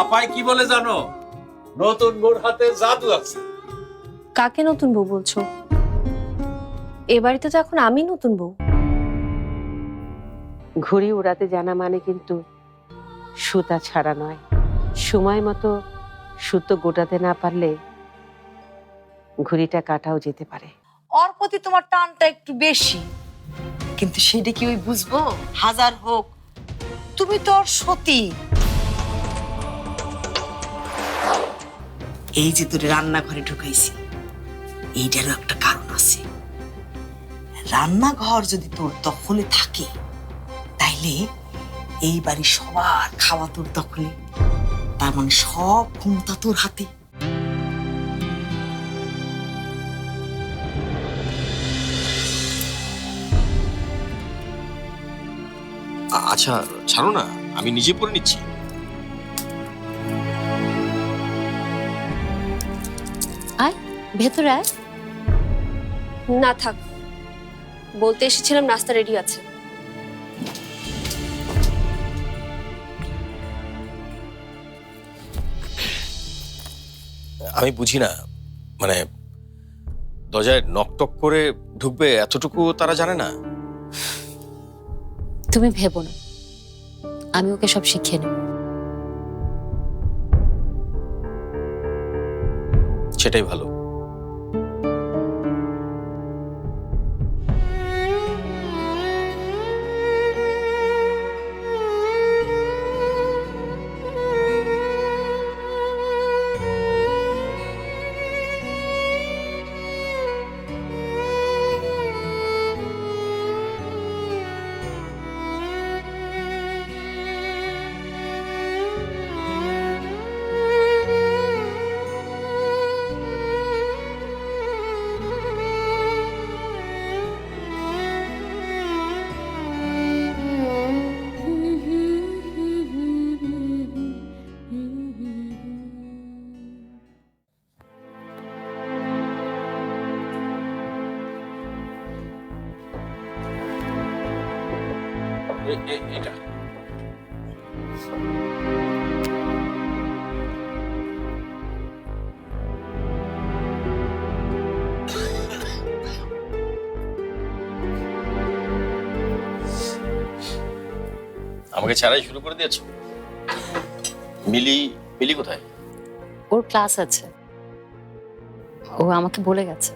আপাই কি বলে জানো? নতুন মোর হাতে জাদু আছে। কাকে নতুন বউ বলছো? এ বাড়িতে তো এখন আমি নতুন বউ। ঘুড়ি উড়াতে জানা মানে কিন্তু সুতা ছাড়া নয়। সময় মতো সুতো গোটাতে না পারলে ঘুড়িটা কাটাও যেতে পারে। ওর প্রতি তোমার টানটা একটু বেশি। কিন্তু সেটা কি ওই বুঝব? হাজার হোক। তুমি তো ওর সতী। এই যে তোর রান্নাঘরে ঢুকাইছি, এইটারও একটা কারণ আছে। রান্নাঘর যদি তোর দখলে থাকে, তাইলে এই বাড়ির সবার খাওয়া তোর দখলে। তার মানে সব ক্ষমতা তোর হাতে। আচ্ছা ছাড়ো না, আমি নিজে পরে নিচ্ছি। ভেতরে আয়। না থাক। বলতে এসেছিলাম নাস্তা রেডি আছে। আমি বুঝি না মানে দরজায় নকটক করে ঢুকবে এতটুকু তারা জানে না? তুমি ভেবো না। আমি ওকে সব শিখিয়ে নেব। সেটাই ভালো। এটা। আমাকে ছাড়াই শুরু করে দিয়েছ? মিলি মিলি কোথায়? ওর ক্লাস আছে। ও আমাকে বলে গেছে।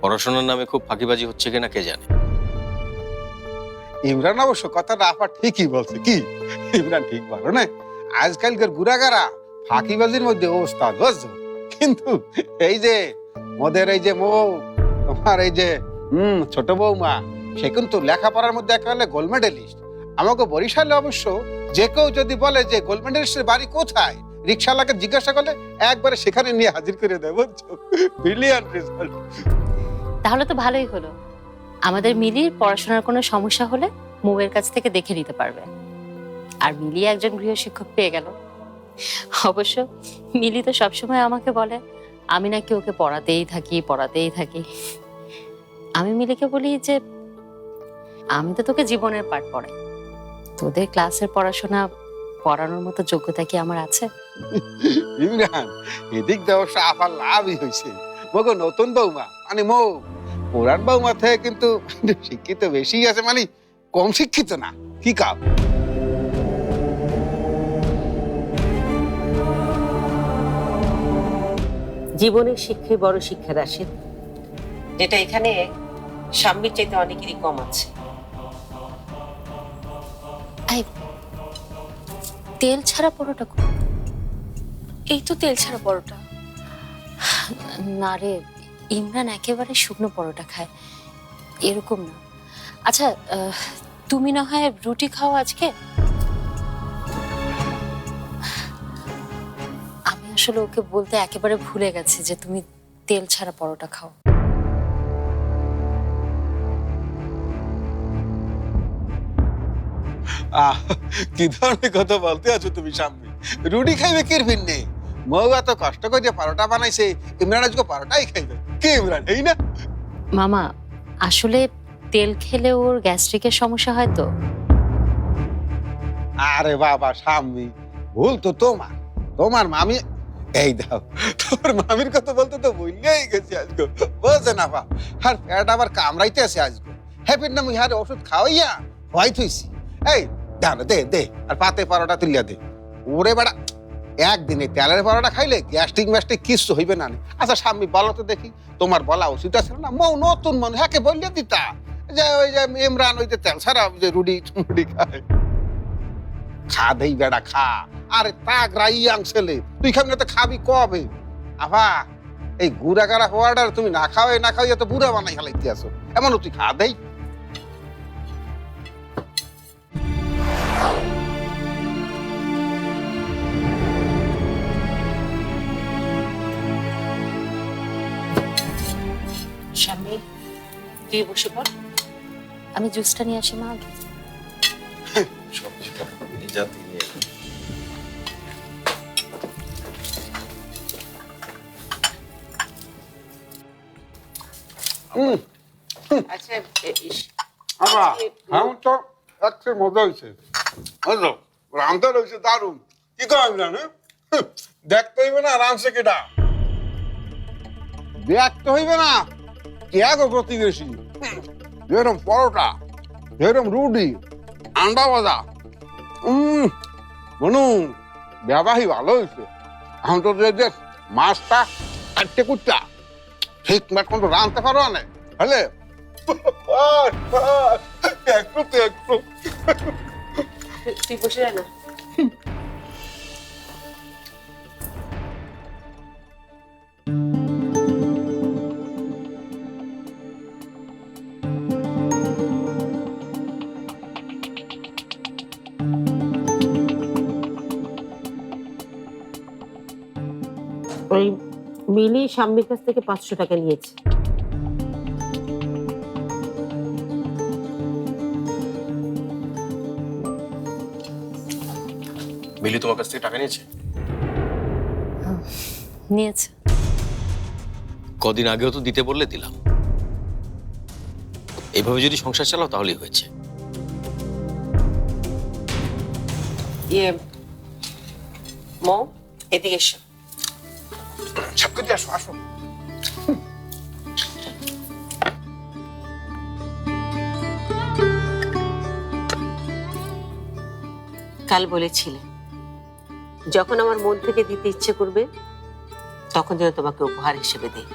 পড়াশোনার নামে খুব ফাঁকিবাজি হচ্ছে কিনা কে জানে? ইমরান অবশ্য কথাটা আপা ঠিকই বলছে। কি? ইমরান ঠিক বলো না? আজকালকার গুড়াগারা ফাঁকিবাজির মধ্যে ওস্তাদ, বুঝছ? কিন্তু এই যে মোদের এই যে মৌ, তোমার এই যে, হুম, ছোট বৌমা, সে কিন্তু লেখাপড়ার মধ্যে একেবারে গোল্ড মেডেলিস্ট। আমাকে বরিশালে অবশ্য যে কেউ যদি বলে যে গোল্ড মেডেলিস্টের বাড়ি কোথায়, রিক্সাওয়ালাকে জিজ্ঞাসা করলে একবারে সেখানে নিয়ে হাজির করে দেয়, বুঝছ? রেজাল্ট তাহলে তো ভালোই হলো। আমাদের মিলির পড়াশোনার কোনো সমস্যা হলে মুবের কাছ থেকে দেখে নিতে পারবে। আর মিলি একজন গৃহশিক্ষক পেয়ে গেল। অবশ্য মিলি তো সবসময় আমাকে বলে, আমি নাকি ওকে পড়াতেই থাকি পড়াতেই থাকি। আমি মিলিকে বলি যে, আমি তো তোকে জীবনের পাঠ পড়াই। তোদের ক্লাসের পড়াশোনা পড়ানোর মতো যোগ্যতা কি আমার আছে? এদিক দিয়ে অবশ্য লাভই হয়েছে। মগো নতুন বৌমা মানে মৌ। পুরান বৌমা মাথায় কিন্তু শিক্ষিত বেশি আছে মানে কম শিক্ষিত না। কি কাপ জীবনের শিক্ষাই বড় শিক্ষা রাশেদ যেটা এখানে স্বামীর চাইতে অনেকেরই কম আছে। তেল ছাড়া পরোটা কো- এই তো তেল ছাড়া পরোটা। না রে ইমরান একেবারে শুকনো পরোটা খায়। এরকম না। আচ্ছা তুমি না হয় রুটি খাও আজকে? আমি আসলে ওকে বলতে একেবারে ভুলে গেছি যে তুমি তেল ছাড়া পরোটা খাও। আহ, কি ধরনের কথা বলতে আছো তুমি সামনে? রুটি খাইবে কির ভিন্নে? মৌ এত কষ্ট করে পারোটা বানাইছে ইমরান আজকে পারোটাই খাইবে। কি ইমরান এই না? মামা আসলে তেল খেলে ওর গ্যাস্ট্রিকের সমস্যা হয় তো। আরে বাবা সামনি ভুল তো তোমার। তোমার মামি এই দাও তোর মামির কথা বলতে তো ভুললেই গেছি আজকে। বোঝে না বা আর পেট আবার কামড়াইতে আছে আজকে। হ্যাপির নাম ইহারে ওষুধ খাওয়াইয়া হওয়াই থইছি এই দাও দে দে আর পাতে পরোটা তুলিয়া দে। ওরে বেড়া একদিনে তেলের পরোটা খাইলে গ্যাস্ট্রিক ম্যাস্ট্রিক কিচ্ছু হইবে না আচ্ছা স্বামী, বলো তো দেখি, তোমার বলা উচিত আছে না? মৌ, নতুন মানুষ হ্যাঁ বললে দিতা। যে ওই যে ইমরান, ওই যে তেল সারা যে রুডি মুডি খায়। খা দেই বেড়া, খা। আরে তাগরা ইয়াং ছেলে, তুই খাবি তো খাবি কবে? আভা, এই গুড়া গাড়া হওয়াটার তুমি না খাওয়াই না খাওয়াই তো বুড়া বানাই খেলাইতে আসো এমন তুই খা দেই। স্বামী তুই বসে পড়। আমি জুসটা নিয়ে আসি মা। ভেজাতে নিয়ে। আচ্ছা তো একটু মজা হয়েছে বুঝলো? রামটা রয়েছে দারুণ। কি কম জানো দেখতে হইবে না রামসে কেটা? দেখতে হইবে না? কে গো প্রতিবেশী। যেরকম পরোটা যেরকম রুটি আন্ডা ভাজা। উম মনু ব্যবাহী ভালো হয়েছে। এখন তো যে যে মাছটা কাটতে কুটটা। ঠিক মতন তো রাঁধতে পারো না। হলে? একটু তো একটু। তুই- তুই বসে যা না। ওই মিলি স্বামীর কাছ থেকে পাঁচশো টাকা নিয়েছে। মিলি তোমার কাছ থেকে টাকা নিয়েছে? নিয়েছে। কদিন আগেও তো দিতে বললে দিলাম। এইভাবে যদি সংসার চালাও তাহলেই হয়েছে। ইয়ে মৌ এদিকে এসো। আসো আসো। কাল বলেছিলে যখন আমার মন থেকে দিতে ইচ্ছে করবে তখন যেন তোমাকে উপহার হিসেবে দেই।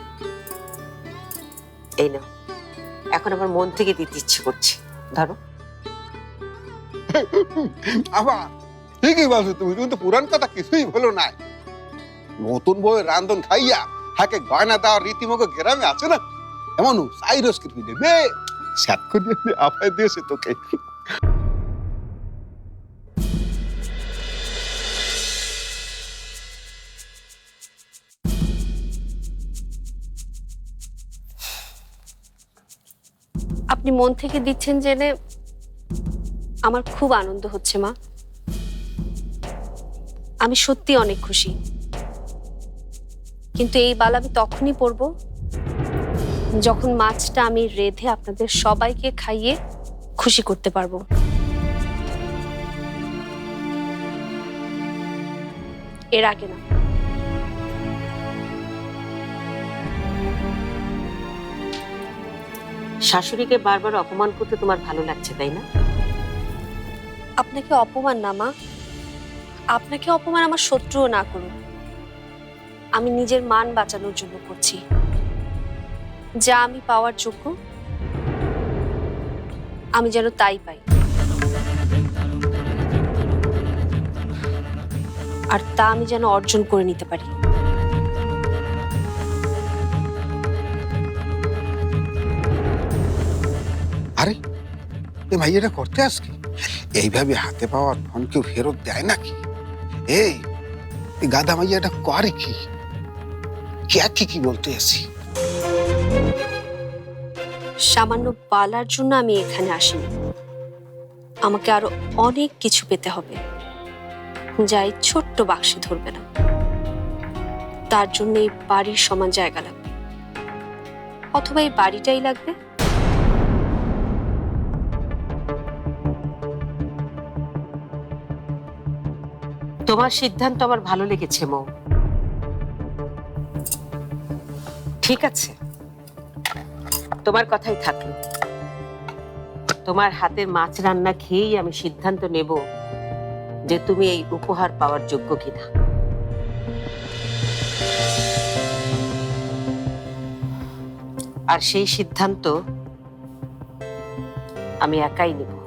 এই নাও এখন আমার মন থেকে দিতে ইচ্ছে করছে। ধরো। আবার ঠিকই বলছো তুমি তুমি তো পুরান কথা কিছুই বলো নাই। নতুন বউয়ের রান্ধন খাইয়া হাকে গয়না দেওয়ার রীতিমতো গ্রামে আছে না? এমন সাইরস কি দেবে সাত আপায় দিয়েছে তোকে। আপনি মন থেকে দিচ্ছেন জেনে আমার খুব আনন্দ হচ্ছে, মা। আমি সত্যি অনেক খুশি। কিন্তু এই বাল আমি তখনই পরব যখন মাছটা আমি রেধে আপনাদের সবাইকে খাইয়ে খুশি করতে পারব। এর আগে না। শাশুড়িকে বারবার অপমান করতে তোমার ভালো লাগছে তাই না? আপনাকে অপমান না মা। আপনাকে অপমান আমার শত্রুও না করুন আমি নিজের মান বাঁচানোর জন্য করছি। যা আমি পাওয়ার যোগ্য, আমি যেন তাই পাই। আর তা আমি যেন অর্জন করে নিতে পারি। আরে, এ ভাই, এটা করতে আজকে এইভাবে হাতে পাওয়ার ধন কেউ ফেরত দেয় নাকি? এই গাধা মাইয়া এটা করে কি? বলতে সামান্য পালার জন্য আমি এখানে আসিনি। আমাকে আরও অনেক কিছু পেতে হবে। ছোট্ট বাক্সে ধরবে না। তার জন্য এই বাড়ির সমান জায়গা লাগবে। অথবা এই বাড়িটাই লাগবে। তোমার সিদ্ধান্ত আমার ভালো লেগেছে মৌ। ঠিক আছে। তোমার কথাই থাকল। তোমার হাতের মাছ রান্না খেয়েই আমি সিদ্ধান্ত নেব যে তুমি এই উপহার পাওয়ার যোগ্য কিনা। আর সেই সিদ্ধান্ত আমি একাই নেব।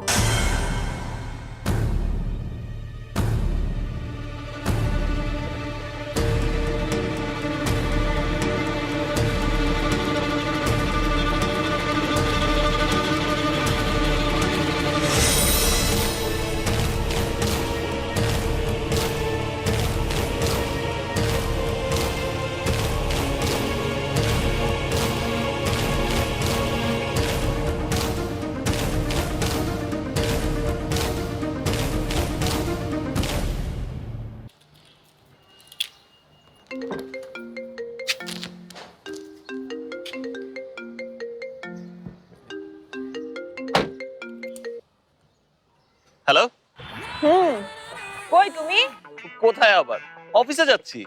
কোথায় আবার? অফিসে যাচ্ছি।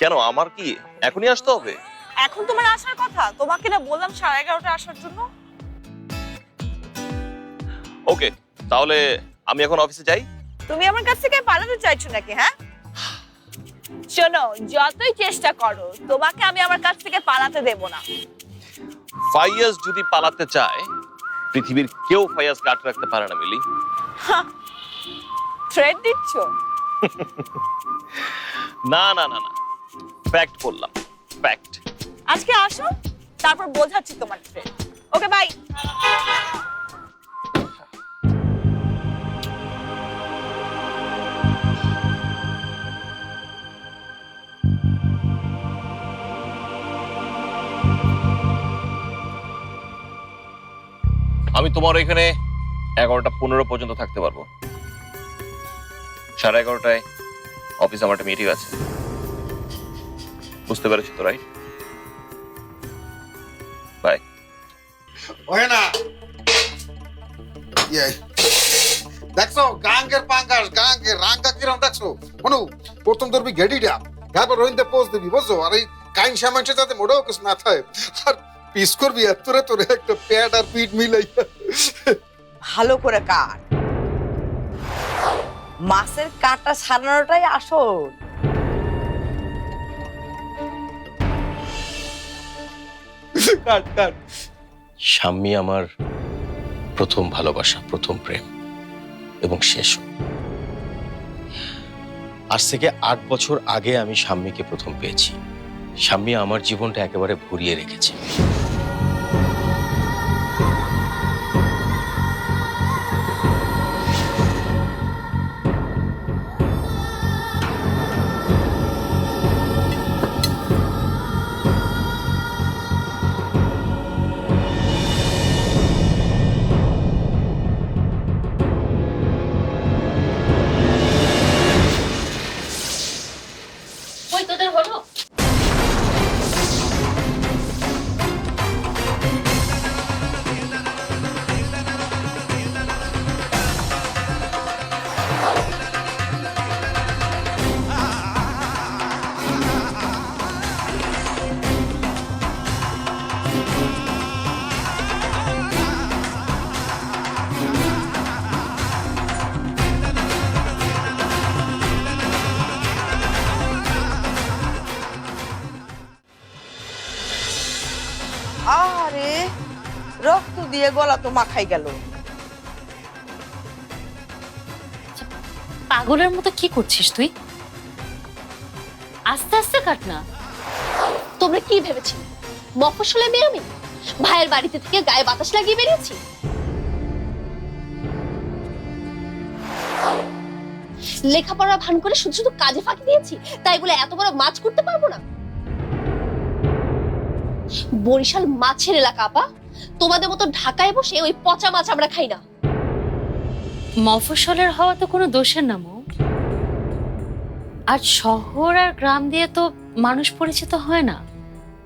কেন আমার কি এখনই আসতে হবে? এখন তোমার আসার কথা? তোমাকে না বললাম সাড়ে এগারোটা আসার জন্য। ওকে তাহলে আমি এখন অফিসে যাই? তুমি আমার কাছ থেকে পালাতে চাইছো নাকি হ্যাঁ? শোনো যতই চেষ্টা করো তোমাকে আমি আমার কাছ থেকে পালাতে দেব না। ফাইয়াজ যদি পালাতে চায় পৃথিবীর কেউ ফাইয়াজকে আটকে রাখতে পারে না মিলি। থ্রেড দিচ্ছ? না না না না। ফ্যাক্ট বললাম। ফ্যাক্ট আজকে আসো তারপর বোঝাচ্ছি তোমার থ্রেড ওকে বাই আমি তোমার এখানে এগারোটা পনেরো পর্যন্ত থাকতে পারব। সাড়ে এগারোটায় অফিসে আমার একটা মিটিং আছে। বুঝতে পেরেছি তো রাইট বাই ওহে না ইয়ে। দেখছ গাঙ্গের পাঙ্গাস গাঙ্গের রাঙ্গা কিরম দেখছ? মনু প্রথম ধরবি গেডিটা তারপর রোহিনতে পোস্ট দিবি বুঝছ? আর এই কাইন সামানটা যাতে মোটেও কিছু না থাকে আর পিস করবি এতরে তোরে একটা প্যাড আর পিঠ মিলাই ভালো করে কাট। মাছের কাঁটা সারানোটাই আসল। কাট কাট। স্বামী আমার প্রথম ভালোবাসা প্রথম প্রেম এবং শেষ। আজ থেকে আট বছর আগে আমি স্বামীকে প্রথম পেয়েছি। স্বামী আমার জীবনটা একেবারে ভরিয়ে রেখেছে। দিয়ে গলা তো মাখাই গেল। পাগলের মতো কি করছিস তুই? আস্তে আস্তে কাট না। তোমরা কি ভেবেছিলে? মফস্বলে মেয়ে আমি? ভাইয়ের বাড়িতে থেকে গায়ে বাতাস লাগিয়ে বেরিয়েছি? লেখাপড়া ভান করে শুধু শুধু কাজে ফাঁকি দিয়েছি? তাই বলে এত বড় মাছ করতে পারব না? বরিশাল মাছের এলাকা আপা। তোমাদের মতো ঢাকায় বসে ওই পচা মাছ আমরা খাই না। মফস্বলের হওয়া তো কোনো দোষের না মৌ। আর শহর আর গ্রাম দিয়ে তো মানুষ পরিচিত হয় না।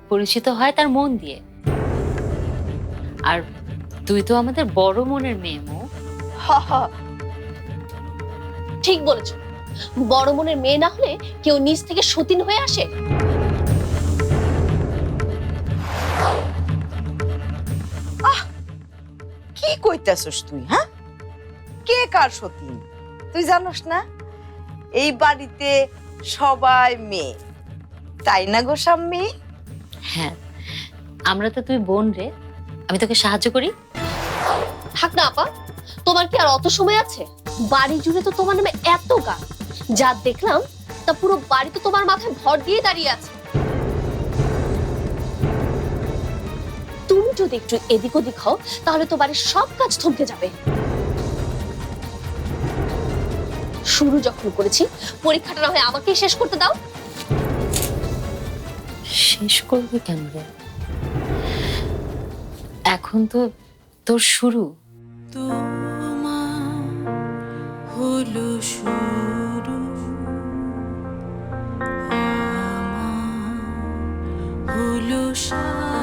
পরিচিত হয় তার মন দিয়ে। আর তুই তো আমাদের বড় মনের মেয়ে মো। ঠিক বলেছ। বড় মনের মেয়ে না হলে কেউ নিজ থেকে সতীন হয়ে আসে? কইতাছস তুই হ্যাঁ? কে কার সতীন তুই জানোস না? এই বাড়িতে সবাই মেয়ে। তাই না গো সাম্মী? হ্যাঁ আমরা তো তুই বোন রে। আমি তোকে সাহায্য করি। থাক না আপা, তোমার কি আর অত সময় আছে? বাড়ি জুড়ে তো তোমার নামে এত গান। যা দেখলাম, তা পুরো বাড়ি তো তোমার মাথায় ভর দিয়ে দাঁড়িয়ে আছে। যদি একটু এদিক ওদিক হও তাহলে তো বাড়ির সব কাজ থমকে যাবে। শুরু যখন করেছি পরীক্ষাটা না হয় আমাকেই শেষ করতে দাও। শেষ করবে কেন রে? এখন তো তোর শুরু। হলো শুরু। হলো সারা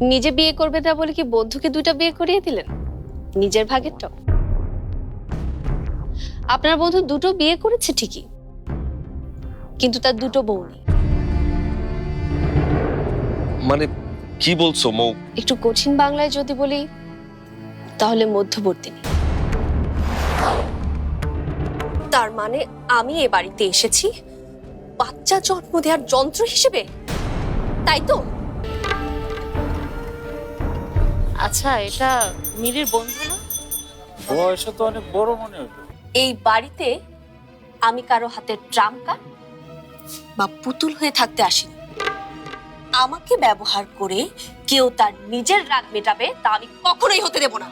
নিজে বিয়ে করবে না বলে কি বন্ধুকে দুইটা বিয়ে করিয়ে দিলেন? নিজের ভাগেরটাও। আপনার বন্ধু দুটো বিয়ে করেছে ঠিকই কিন্তু তার দুটো বউ নেই। মানে কি বলছো মৌ? একটু কঠিন বাংলায় যদি বলি তাহলে মধ্যবর্তী নেই। তার মানে আমি এ বাড়িতে এসেছি বাচ্চা জন্ম দেওয়ার যন্ত্র হিসেবে? তাই তো? আচ্ছা এটা মিলির বন্ধু না? বয়সে তো অনেক বড় মনে হলো। এই বাড়িতে আমি কারও হাতে ট্রাম কাট বা পুতুল হয়ে থাকতে আসিনি। আমাকে ব্যবহার করে কেউ তার নিজের রাগ মেটাবে তা আমি কখনোই হতে দেব না।